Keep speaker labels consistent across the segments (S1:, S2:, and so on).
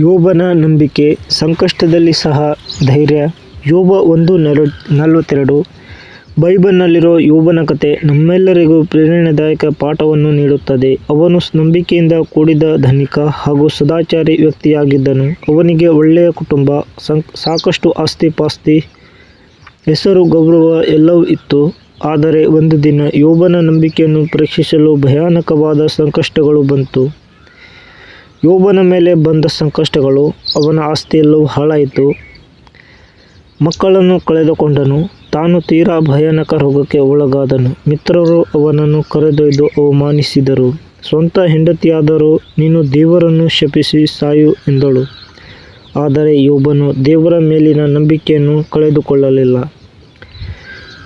S1: ಯೋಬನ ನಂಬಿಕೆ ಸಂಕಷ್ಟದಲ್ಲಿ ಸಹ ಧೈರ್ಯ. ಯೋಬ ಒಂದು ನಲ, ನಲವತ್ತೆರಡು. ಬೈಬಲ್ನಲ್ಲಿರೋ ಯೋಬನ ಕತೆ ನಮ್ಮೆಲ್ಲರಿಗೂ ಪ್ರೇರಣಾದಾಯಕ ಪಾಠವನ್ನು ನೀಡುತ್ತದೆ. ಅವನು ನಂಬಿಕೆಯಿಂದ ಕೂಡಿದ ಧನಿಕ ಹಾಗೂ ಸದಾಚಾರಿ ವ್ಯಕ್ತಿಯಾಗಿದ್ದನು. ಅವನಿಗೆ ಒಳ್ಳೆಯ ಕುಟುಂಬ ಸಾಕಷ್ಟು ಆಸ್ತಿಪಾಸ್ತಿ ಹೆಸರು ಗೌರವ ಎಲ್ಲವೂ ಇತ್ತು. ಆದರೆ ಒಂದು ದಿನ ಯೋಬನ ನಂಬಿಕೆಯನ್ನು ಪರೀಕ್ಷಿಸಲು ಭಯಾನಕವಾದ ಸಂಕಷ್ಟಗಳು ಬಂತು. ಯೋಬನ ಮೇಲೆ ಬಂದ ಸಂಕಷ್ಟಗಳು, ಅವನ ಆಸ್ತಿಯಲ್ಲೂ ಹಾಳಾಯಿತು. ಮಕ್ಕಳನ್ನು ಕಳೆದುಕೊಂಡನು. ತಾನು ತೀರಾ ಭಯಾನಕ ರೋಗಕ್ಕೆ ಒಳಗಾದನು. ಮಿತ್ರರು ಅವನನ್ನು ಕರೆದೊಯ್ದು ಅವಮಾನಿಸಿದರು. ಸ್ವಂತ ಹೆಂಡತಿಯಾದರೂ ನೀನು ದೇವರನ್ನು ಶಪಿಸಿ ಸಾಯು ಎಂದಳು. ಆದರೆ ಯೋಬನು ದೇವರ ಮೇಲಿನ ನಂಬಿಕೆಯನ್ನು ಕಳೆದುಕೊಳ್ಳಲಿಲ್ಲ.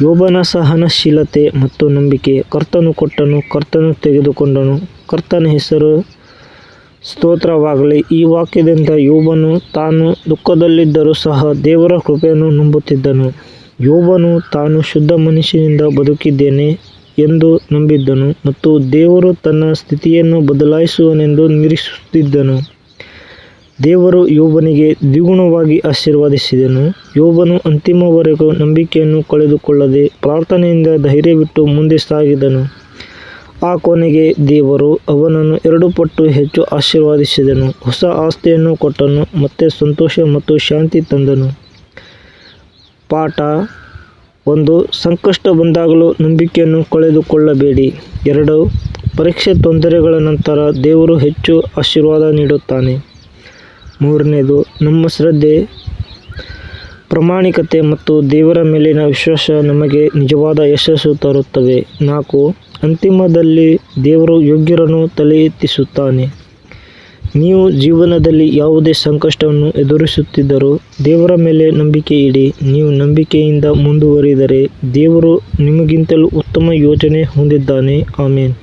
S1: ಯೋಬನ ಸಹನಶೀಲತೆ ಮತ್ತು ನಂಬಿಕೆ. ಕರ್ತನು ಕೊಟ್ಟನು, ಕರ್ತನು ತೆಗೆದುಕೊಂಡನು. ಕರ್ತನ ಹೆಸರು ಸ್ತೋತ್ರವಾಗಲಿ. ಈ ವಾಕ್ಯದಿಂದ ಯೋಬನು ತಾನು ದುಃಖದಲ್ಲಿದ್ದರೂ ಸಹ ದೇವರ ಕೃಪೆಯನ್ನು ನಂಬುತ್ತಿದ್ದನು. ಯೋಬನು, ತಾನು ಶುದ್ಧ ಮನುಷ್ಯನಿಂದ ಬದುಕಿದ್ದೇನೆ ಎಂದು ನಂಬಿದ್ದನು ಮತ್ತು ದೇವರು ತನ್ನ ಸ್ಥಿತಿಯನ್ನು ಬದಲಾಯಿಸುವನೆಂದು ನಿರೀಕ್ಷಿಸುತ್ತಿದ್ದನು. ದೇವರು ಯೋಬನಿಗೆ ದ್ವಿಗುಣವಾಗಿ ಆಶೀರ್ವದಿಸಿದನು. ಯೋಬನು ಅಂತಿಮವರೆಗೂ ನಂಬಿಕೆಯನ್ನು ಕಳೆದುಕೊಳ್ಳದೆ ಪ್ರಾರ್ಥನೆಯಿಂದ ಧೈರ್ಯವಿಟ್ಟು ಮುಂದೆ ಸಾಗಿದನು. ಆ ಕೊನೆಗೆ ದೇವರು ಅವನನ್ನು ಎರಡು ಪಟ್ಟು ಹೆಚ್ಚು ಆಶೀರ್ವಾದಿಸಿದನು. ಹೊಸ ಆಸ್ತಿಯನ್ನು ಕೊಟ್ಟನು, ಮತ್ತೆ ಸಂತೋಷ ಮತ್ತು ಶಾಂತಿ ತಂದನು. ಪಾಠ ಒಂದು, ಸಂಕಷ್ಟ ಬಂದಾಗಲೂ ನಂಬಿಕೆಯನ್ನು ಕಳೆದುಕೊಳ್ಳಬೇಡಿ. ಎರಡು, ಪರೀಕ್ಷೆ ತೊಂದರೆಗಳ ನಂತರ ದೇವರು ಹೆಚ್ಚು ಆಶೀರ್ವಾದ ನೀಡುತ್ತಾನೆ. ಮೂರನೇದು, ನಮ್ಮ ಶ್ರದ್ಧೆ ಪ್ರಾಮಾಣಿಕತೆ ಮತ್ತು ದೇವರ ಮೇಲಿನ ವಿಶ್ವಾಸ ನಮಗೆ ನಿಜವಾದ ಯಶಸ್ಸು ತರುತ್ತವೆ. ನಾಲ್ಕು, ಅಂತಿಮದಲ್ಲಿ ದೇವರು ಯೋಗ್ಯರನ್ನು ತಲೆ ಎತ್ತಿಸುತ್ತಾನೆ ನೀವು ಜೀವನದಲ್ಲಿ ಯಾವುದೇ ಸಂಕಷ್ಟವನ್ನು ಎದುರಿಸುತ್ತಿದ್ದರೂ ದೇವರ ಮೇಲೆ ನಂಬಿಕೆ ಇಡಿ. ನೀವು ನಂಬಿಕೆಯಿಂದ ಮುಂದುವರಿದರೆ ದೇವರು ನಿಮಗಿಂತಲೂ ಉತ್ತಮ ಯೋಜನೆ ಹೊಂದಿದ್ದಾನೆ. ಆಮೇನ್.